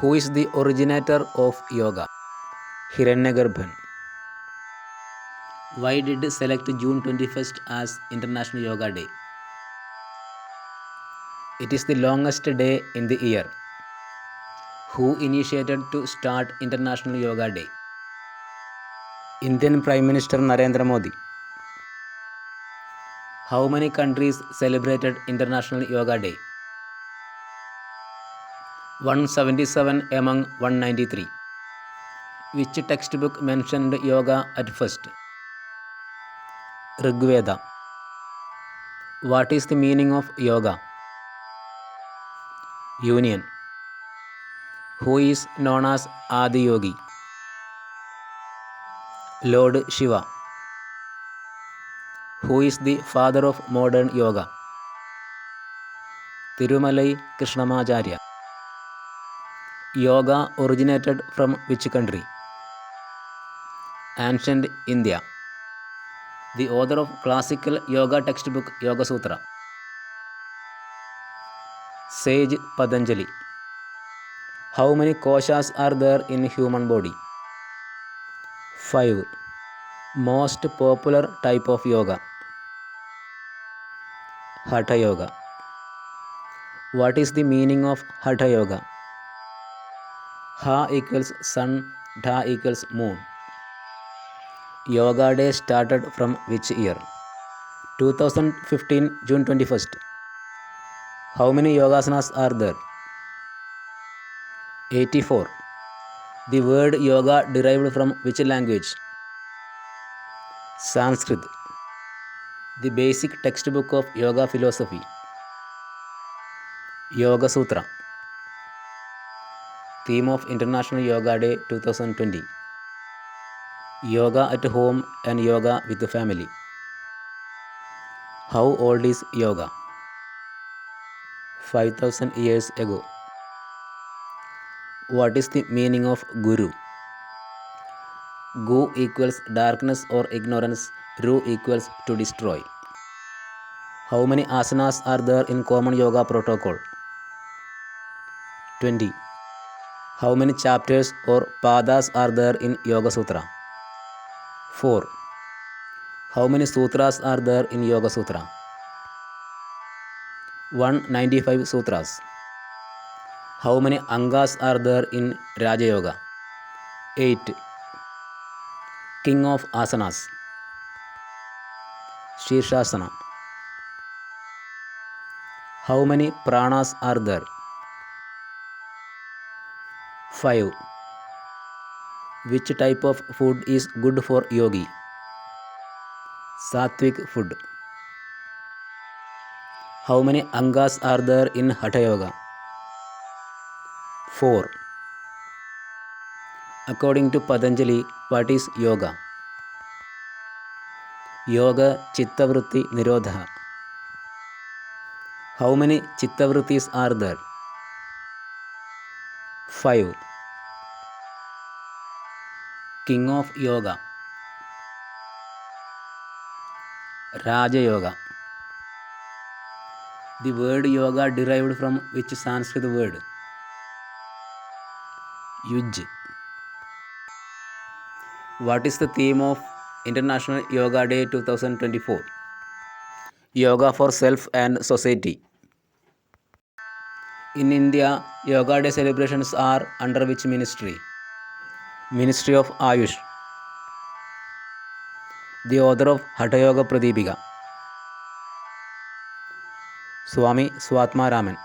who is the originator of yoga hiranyagarbhan why did select june 21st as international yoga day it is the longest day in the year who initiated to start international yoga day indian prime minister narendra modi how many countries celebrated international yoga day one seventy seven among one ninety three which text book mentioned yoga at first Rigveda what is the meaning of yoga union who is known as Adiyogi lord Shiva who is the father of modern yoga Tirumalai Krishnamacharya Yoga originated from which country? Ancient India. The author of classical yoga textbook Yoga Sutra. Sage Patanjali. How many koshas are there in human body? 5. Most popular type of yoga. Hatha yoga. What is the meaning of Hatha yoga? Ha equal sun tha equals moon yoga day start from which year two thousand fifteen June twenty first how many yogasanas are there eighty four the word yoga derived from which language Sanskrit the basic text book of yoga philosophy Yoga Sutra theme of International Yoga Day 2020 Yoga at home and yoga with the family. How old is yoga? 5000 years ago. What is the meaning of Guru? Go equals darkness or ignorance, Ru equals to destroy. How many asanas are there in common yoga protocol? 20. How many chapters or padas are there in Yoga Sutra? 4. How many sutras are there in Yoga Sutra? 195 sutras. How many angas are there in Raja Yoga? 8. King of Asanas. Shirshasana. How many pranas are there? 5. Which type of food is good for yogi? Sattvic food. How many angas are there in Hatha Yoga? 4. According to Patanjali, what is yoga? Yoga Chittavritti Nirodha. How many Chittavrittis are there? 5. King of Yoga, Raja Yoga. The word yoga derived from which Sanskrit word? Yuj. What is the theme of International Yoga Day 2024? Yoga for self and society. In India, Yoga Day celebrations are under which ministry? Ministry of AYUSH the author of Hatha Yoga Pradipika Swami Swatmaraman